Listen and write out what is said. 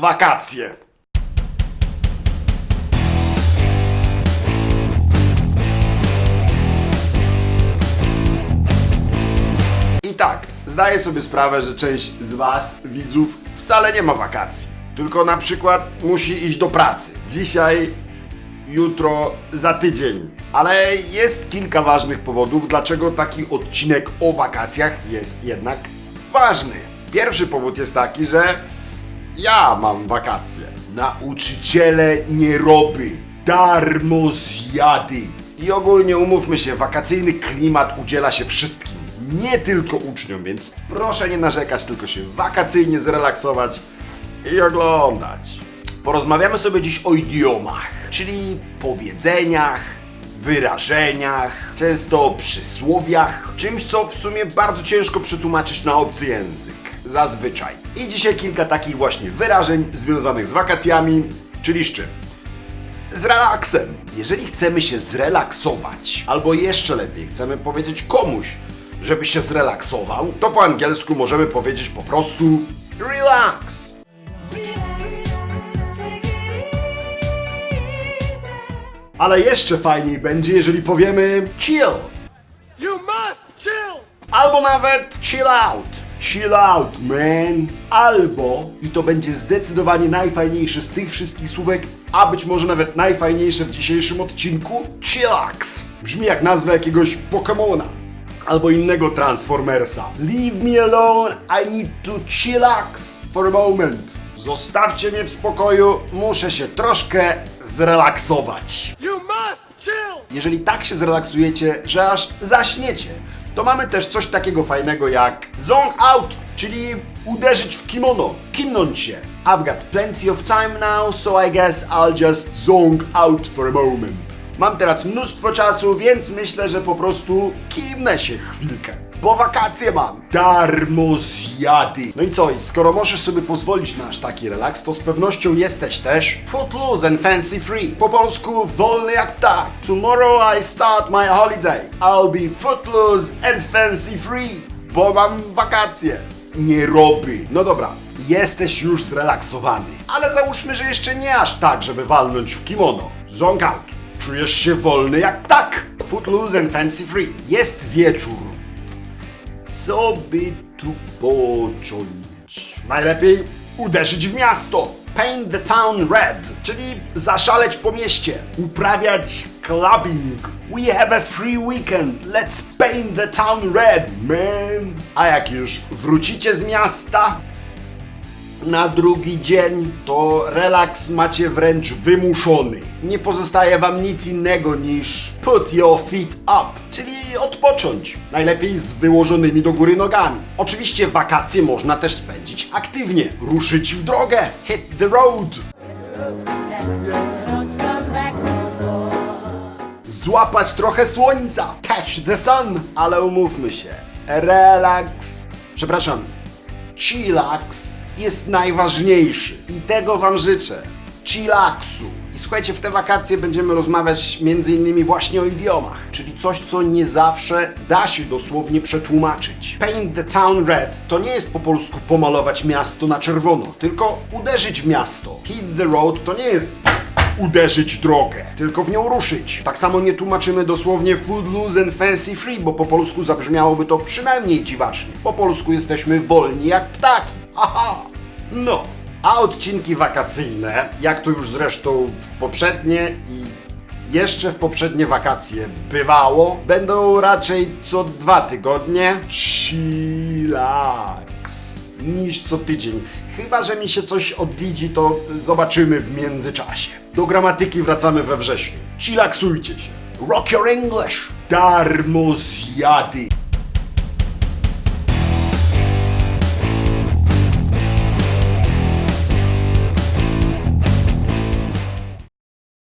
wakacje. I tak, zdaję sobie sprawę, że część z Was, widzów, wcale nie ma wakacji. Tylko na przykład musi iść do pracy. Dzisiaj, jutro, za tydzień. Ale jest kilka ważnych powodów, dlaczego taki odcinek o wakacjach jest jednak ważny. Pierwszy powód jest taki, że ja mam wakacje. Nauczyciele nie robi. Darmo zjady. I ogólnie umówmy się, wakacyjny klimat udziela się wszystkim. Nie tylko uczniom, więc proszę nie narzekać, tylko się wakacyjnie zrelaksować i oglądać. Porozmawiamy sobie dziś o idiomach, czyli powiedzeniach, wyrażeniach, często przysłowiach, czymś co w sumie bardzo ciężko przetłumaczyć na obcy język. Zazwyczaj. I dzisiaj kilka takich właśnie wyrażeń związanych z wakacjami, czyli z czym? z relaksem. Jeżeli chcemy się zrelaksować, albo jeszcze lepiej, chcemy powiedzieć komuś, żeby się zrelaksował, to po angielsku możemy powiedzieć po prostu relax. Ale jeszcze fajniej będzie, jeżeli powiemy chill. You must chill! Albo nawet chill out. Chill out, man. Albo, i to będzie zdecydowanie najfajniejsze z tych wszystkich słówek, a być może nawet najfajniejsze w dzisiejszym odcinku, chillax. Brzmi jak nazwa jakiegoś Pokemona. Albo innego Transformersa. Leave me alone, I need to chillax for a moment. Zostawcie mnie w spokoju, muszę się troszkę zrelaksować. You must chill! Jeżeli tak się zrelaksujecie, że aż zaśniecie, to mamy też coś takiego fajnego jak zong out, czyli uderzyć w kimono, kimnąć się. I've got plenty of time now, so I guess I'll just zong out for a moment. Mam teraz mnóstwo czasu, więc myślę, że po prostu kimnę się chwilkę. Bo wakacje mam. Darmo zjady. No i co, i skoro możesz sobie pozwolić na aż taki relaks, to z pewnością jesteś też footloose and fancy free. Po polsku wolny jak ptak. Tomorrow I start my holiday. I'll be footloose and fancy free. Bo mam wakacje. Nie robi. No dobra, jesteś już zrelaksowany. Ale załóżmy, że jeszcze nie aż tak, żeby walnąć w kimono. Zonk out. Czujesz się wolny jak ptak. Footloose and fancy free. Jest wieczór. Co by tu począć? Najlepiej uderzyć w miasto. Paint the town red, czyli zaszaleć po mieście, uprawiać clubbing. We have a free weekend, let's paint the town red, man. A jak już wrócicie z miasta, na drugi dzień to relaks macie wręcz wymuszony. Nie pozostaje wam nic innego niż put your feet up, czyli odpocząć. Najlepiej z wyłożonymi do góry nogami. Oczywiście wakacje można też spędzić aktywnie. Ruszyć w drogę. Hit the road. Złapać trochę słońca. Catch the sun. Ale umówmy się. Relaks. Przepraszam. Chillax jest najważniejszy i tego Wam życzę. Chillaxu. I słuchajcie, w te wakacje będziemy rozmawiać innymi właśnie o idiomach, czyli coś, co nie zawsze da się dosłownie przetłumaczyć. Paint the town red to nie jest po polsku pomalować miasto na czerwono, tylko uderzyć w miasto. Hit the road to nie jest uderzyć drogę, tylko w nią ruszyć. Tak samo nie tłumaczymy dosłownie footloose and fancy free, bo po polsku zabrzmiałoby to przynajmniej dziwacznie. Po polsku jesteśmy wolni jak ptaki. Haha! No. A odcinki wakacyjne, jak to już zresztą w poprzednie i jeszcze w poprzednie wakacje bywało, będą raczej co dwa tygodnie. Chillax. Niż co tydzień. Chyba, że mi się coś odwiedzi, to zobaczymy w międzyczasie. Do gramatyki wracamy we wrześniu. Chillaxujcie się. Rock your English. Darmo zjady.